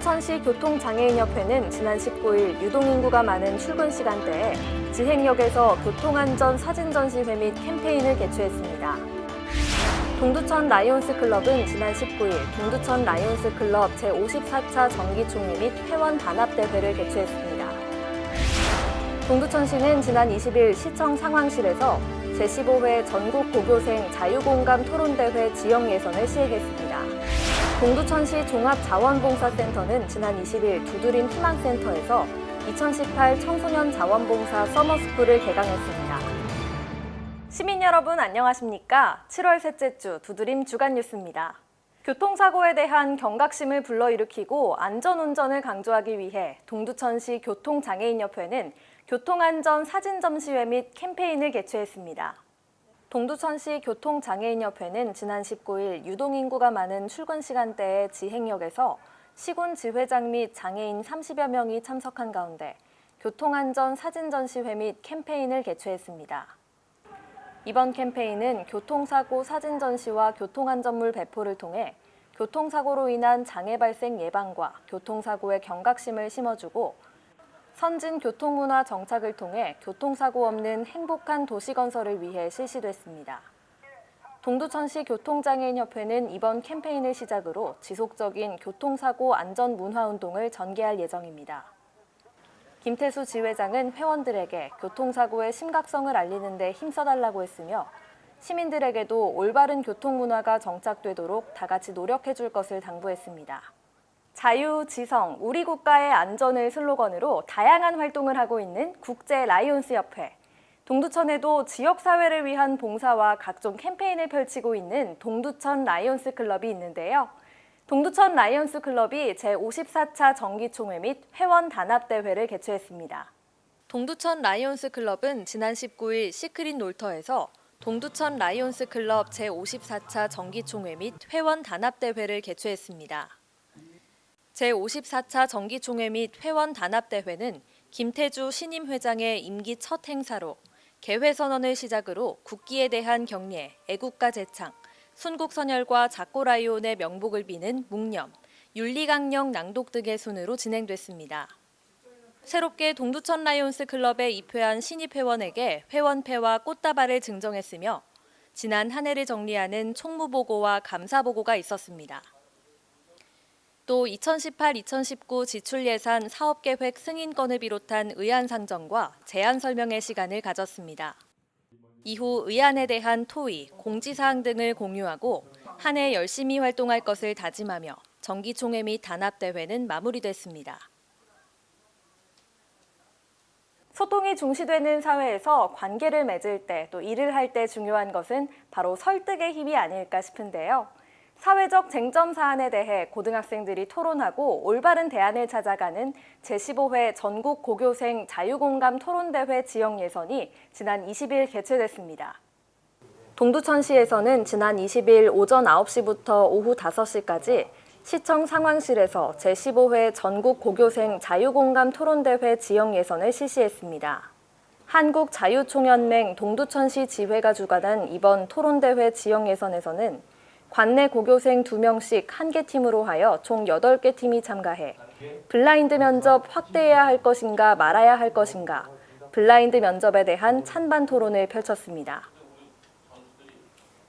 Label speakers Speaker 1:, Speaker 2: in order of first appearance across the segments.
Speaker 1: 동두천시 교통장애인협회는 지난 19일 유동인구가 많은 출근 시간대에 지행역에서 교통안전 사진 전시회 및 캠페인을 개최했습니다. 동두천 라이온스 클럽은 지난 19일 동두천 라이온스 클럽 제54차 정기총회 및 회원 단합대회를 개최했습니다. 동두천시는 지난 20일 시청 상황실에서 제15회 전국 고교생 자유공감 토론대회 지역 예선을 시행했습니다. 동두천시 종합자원봉사센터는 지난 20일 두드림 희망센터에서 2018 청소년 자원봉사 서머스쿨을 개강했습니다. 시민 여러분 안녕하십니까? 7월 셋째 주 두드림 주간 뉴스입니다. 교통사고에 대한 경각심을 불러일으키고 안전운전을 강조하기 위해 동두천시 교통장애인협회는 교통안전 사진 점시회 및 캠페인을 개최했습니다. 동두천시 교통장애인협회는 지난 19일 유동인구가 많은 출근 시간대에 지행역에서 시군 지회장 및 장애인 30여 명이 참석한 가운데 교통안전 사진 전시회 및 캠페인을 개최했습니다. 이번 캠페인은 교통사고 사진 전시와 교통안전물 배포를 통해 교통사고로 인한 장애 발생 예방과 교통사고의 경각심을 심어주고 선진 교통문화 정착을 통해 교통사고 없는 행복한 도시 건설을 위해 실시됐습니다. 동두천시 교통장애인협회는 이번 캠페인을 시작으로 지속적인 교통사고 안전 문화 운동을 전개할 예정입니다. 김태수 지회장은 회원들에게 교통사고의 심각성을 알리는 데 힘써달라고 했으며 시민들에게도 올바른 교통문화가 정착되도록 다 같이 노력해 줄 것을 당부했습니다. 자유, 지성, 우리 국가의 안전을 슬로건으로 다양한 활동을 하고 있는 국제 라이온스 협회. 동두천에도 지역사회를 위한 봉사와 각종 캠페인을 펼치고 있는 동두천 라이온스 클럽이 있는데요. 동두천 라이온스 클럽이 제54차 정기총회 및 회원 단합대회를 개최했습니다. 동두천 라이온스 클럽은 지난 19일 시크릿 놀터에서 동두천 라이온스 클럽 제54차 정기총회 및 회원 단합대회를 개최했습니다. 제54차 정기총회 및 회원 단합대회는 김태주 신임 회장의 임기 첫 행사로 개회 선언을 시작으로 국기에 대한 경례, 애국가 제창, 순국 선열과 작고라이온의 명복을 비는 묵념, 윤리강령 낭독 등의 순으로 진행됐습니다. 새롭게 동두천 라이온스 클럽에 입회한 신입 회원에게 회원패와 꽃다발을 증정했으며 지난 한 해를 정리하는 총무보고와 감사보고가 있었습니다. 또 2018-2019 지출 예산 사업 계획 승인권을 비롯한 의안 상정과 제안 설명의 시간을 가졌습니다. 이후 의안에 대한 토의, 공지사항 등을 공유하고 한 해 열심히 활동할 것을 다짐하며 정기총회 및 단합대회는 마무리됐습니다. 소통이 중시되는 사회에서 관계를 맺을 때 또 일을 할 때 중요한 것은 바로 설득의 힘이 아닐까 싶은데요. 사회적 쟁점 사안에 대해 고등학생들이 토론하고 올바른 대안을 찾아가는 제15회 전국 고교생 자유공감 토론대회 지역 예선이 지난 20일 개최됐습니다. 동두천시에서는 지난 20일 오전 9시부터 오후 5시까지 시청 상황실에서 제15회 전국 고교생 자유공감 토론대회 지역 예선을 실시했습니다. 한국자유총연맹 동두천시 지회가 주관한 이번 토론대회 지역 예선에서는 관내 고교생 2명씩 한 개 팀으로 하여 총 8개 팀이 참가해 블라인드 면접 확대해야 할 것인가 말아야 할 것인가 블라인드 면접에 대한 찬반 토론을 펼쳤습니다.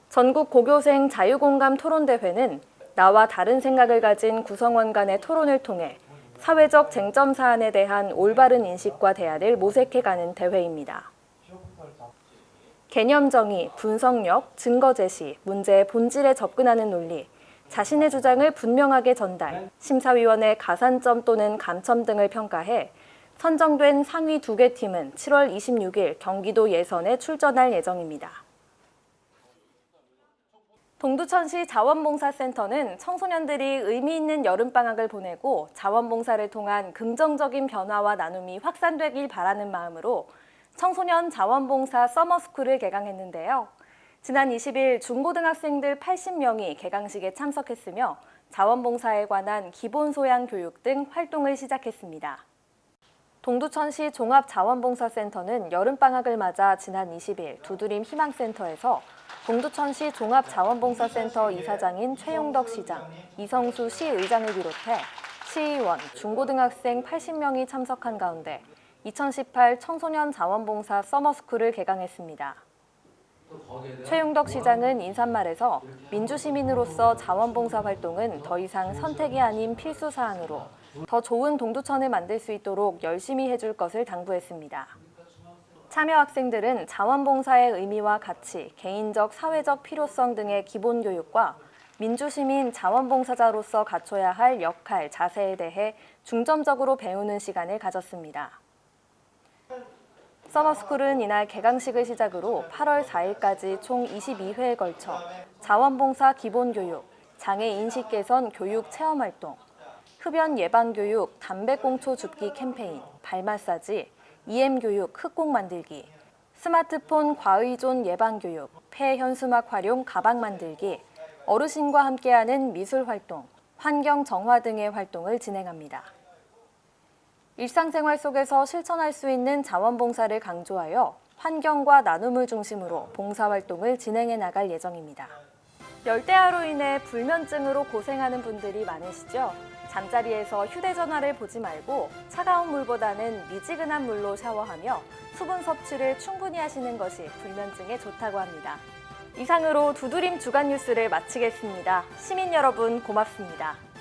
Speaker 1: 전국 고교생 자유공감 토론대회는 나와 다른 생각을 가진 구성원 간의 토론을 통해 사회적 쟁점 사안에 대한 올바른 인식과 대안을 모색해가는 대회입니다. 개념 정의, 분석력, 증거 제시, 문제의 본질에 접근하는 논리, 자신의 주장을 분명하게 전달, 심사위원의 가산점 또는 감점 등을 평가해 선정된 상위 두 개 팀은 7월 26일 경기도 예선에 출전할 예정입니다. 동두천시 자원봉사센터는 청소년들이 의미 있는 여름방학을 보내고 자원봉사를 통한 긍정적인 변화와 나눔이 확산되길 바라는 마음으로 청소년 자원봉사 서머스쿨을 개강했는데요. 지난 20일 중고등학생들 80명이 개강식에 참석했으며 자원봉사에 관한 기본 소양 교육 등 활동을 시작했습니다. 동두천시 종합자원봉사센터는 여름방학을 맞아 지난 20일 두드림 희망센터에서 동두천시 종합자원봉사센터 이사장인 최용덕 시장, 이성수 시의장을 비롯해 시의원, 중고등학생 80명이 참석한 가운데 2018 청소년 자원봉사 서머스쿨을 개강했습니다. 최용덕 시장은 인사말에서 민주시민으로서 자원봉사 활동은 더 이상 선택이 아닌 필수 사항으로 더 좋은 동두천을 만들 수 있도록 열심히 해줄 것을 당부했습니다. 참여 학생들은 자원봉사의 의미와 가치, 개인적, 사회적 필요성 등의 기본 교육과 민주시민 자원봉사자로서 갖춰야 할 역할, 자세에 대해 중점적으로 배우는 시간을 가졌습니다. 서머스쿨은 이날 개강식을 시작으로 8월 4일까지 총 22회에 걸쳐 자원봉사 기본교육, 장애 인식 개선 교육 체험 활동, 흡연 예방 교육, 담배꽁초 줍기 캠페인, 발 마사지, EM 교육, 흑곡 만들기, 스마트폰 과의존 예방 교육, 폐 현수막 활용 가방 만들기, 어르신과 함께하는 미술 활동, 환경 정화 등의 활동을 진행합니다. 일상생활 속에서 실천할 수 있는 자원봉사를 강조하여 환경과 나눔을 중심으로 봉사활동을 진행해 나갈 예정입니다. 열대야로 인해 불면증으로 고생하는 분들이 많으시죠? 잠자리에서 휴대전화를 보지 말고 차가운 물보다는 미지근한 물로 샤워하며 수분 섭취를 충분히 하시는 것이 불면증에 좋다고 합니다. 이상으로 두드림 주간 뉴스를 마치겠습니다. 시민 여러분 고맙습니다.